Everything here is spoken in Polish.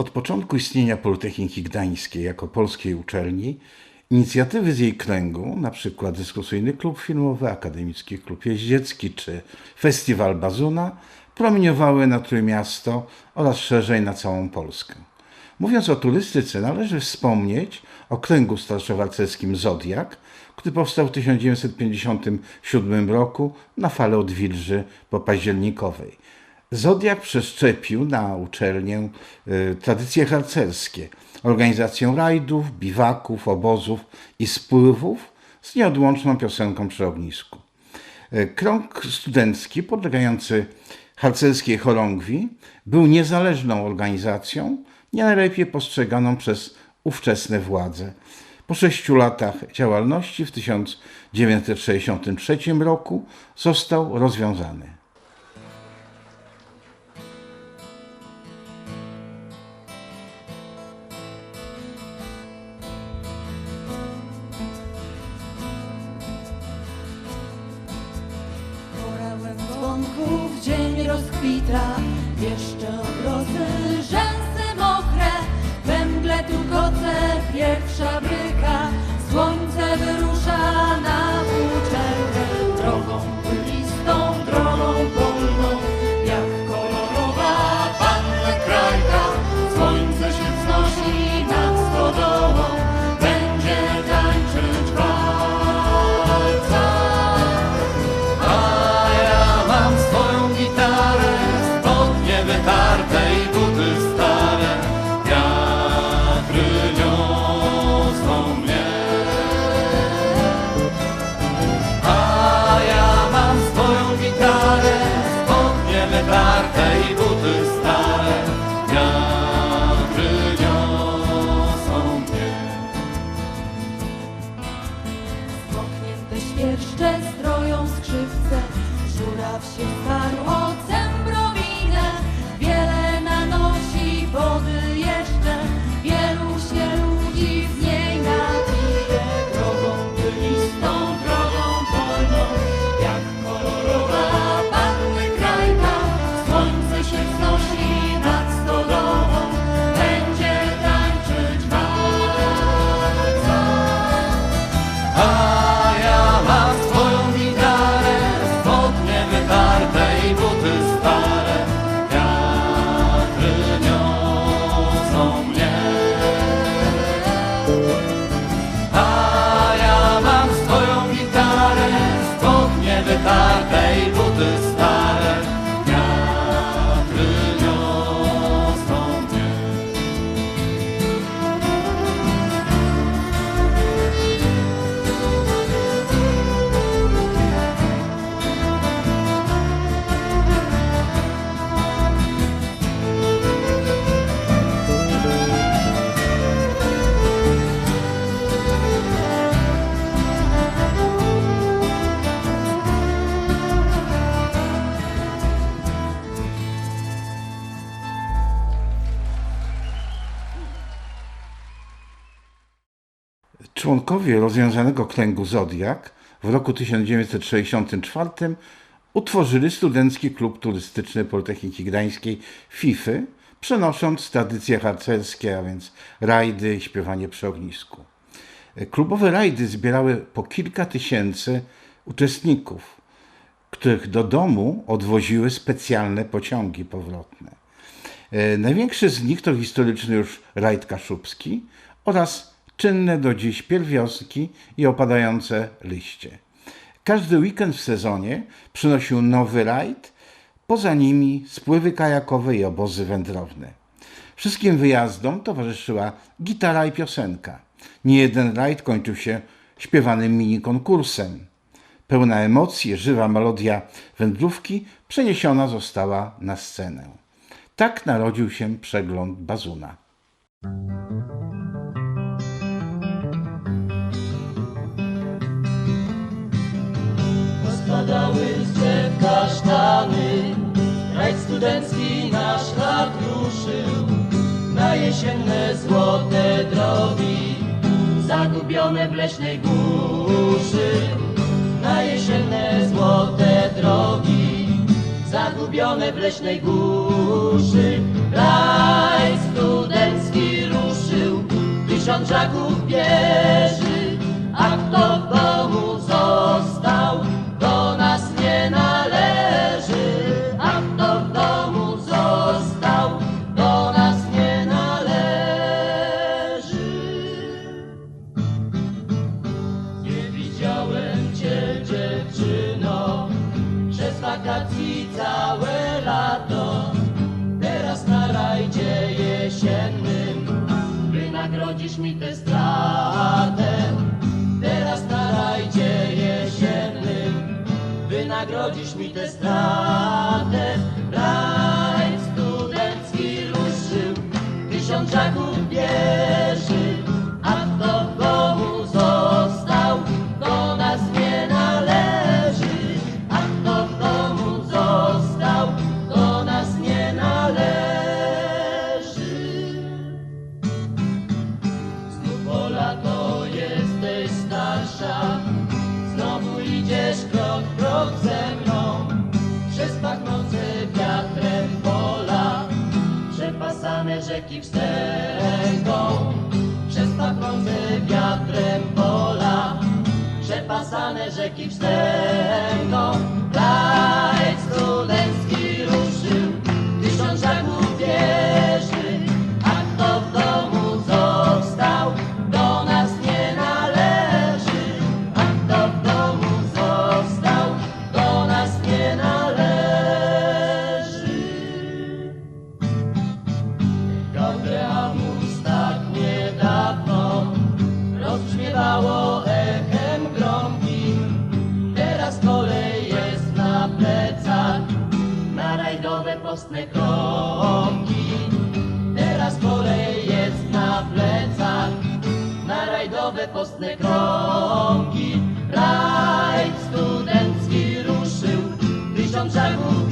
Od początku istnienia Politechniki Gdańskiej jako polskiej uczelni, inicjatywy z jej kręgu, np. dyskusyjny klub filmowy, akademicki klub jeździecki czy festiwal Bazuna, promieniowały na Trójmiasto oraz szerzej na całą Polskę. Mówiąc o turystyce, należy wspomnieć o kręgu starszowarcerskim Zodiak, który powstał w 1957 roku na fale odwilży popaździernikowej. Zodiak przeszczepił na uczelnię y, tradycje harcerskie, organizację rajdów, biwaków, obozów i spływów z nieodłączną piosenką przy ognisku. Y, Krąg studencki podlegający harcerskiej chorągwi był niezależną organizacją, nie najlepiej postrzeganą przez ówczesne władze. Po sześciu latach działalności w 1963 roku został rozwiązany. Rozkwita. Jeszcze obrosy rzęsy mokre We mgle trukoce pierwsza bryka wytarte i buty stare. Wiatry niosą mnie. Smoknięte świerszcze stroją skrzypce, żuraw się Członkowie rozwiązanego kręgu Zodiak w roku 1964 utworzyli Studencki Klub Turystyczny Politechniki Gdańskiej FIFY, przenosząc tradycje harcerskie, a więc rajdy i śpiewanie przy ognisku. Klubowe rajdy zbierały po kilka tysięcy uczestników, których do domu odwoziły specjalne pociągi powrotne. E, Największy z nich to historyczny już rajd kaszubski oraz czynne do dziś pierwiostki i opadające liście. Każdy weekend w sezonie przynosił nowy rajd, poza nimi spływy kajakowe i obozy wędrowne. Wszystkim wyjazdom towarzyszyła gitara i piosenka. Nie jeden rajd kończył się śpiewanym mini konkursem. Pełna emocji, żywa melodia wędrówki przeniesiona została na scenę. Tak narodził się przegląd Bazuna. Spadały z drzew kasztany, rajd studencki nasz lat ruszył na jesienne złote drogi, zagubione w leśnej głuszy. Na jesienne złote drogi, zagubione w leśnej głuszy. Rajd studencki ruszył, tysiąc żaków bierze, a kto Wakacji całe lato, teraz na rajdzie jesiennym wynagrodzisz mi tę stratę. Teraz na rajdzie jesiennym wynagrodzisz mi tę stratę. Rajd studencki ruszył, tysiąc żaków biegł. keeps them. plecach na rajdowe postne krągi. Teraz kolej jest na plecach na rajdowe postne krągi. Rajd studencki ruszył, tysiąc żagów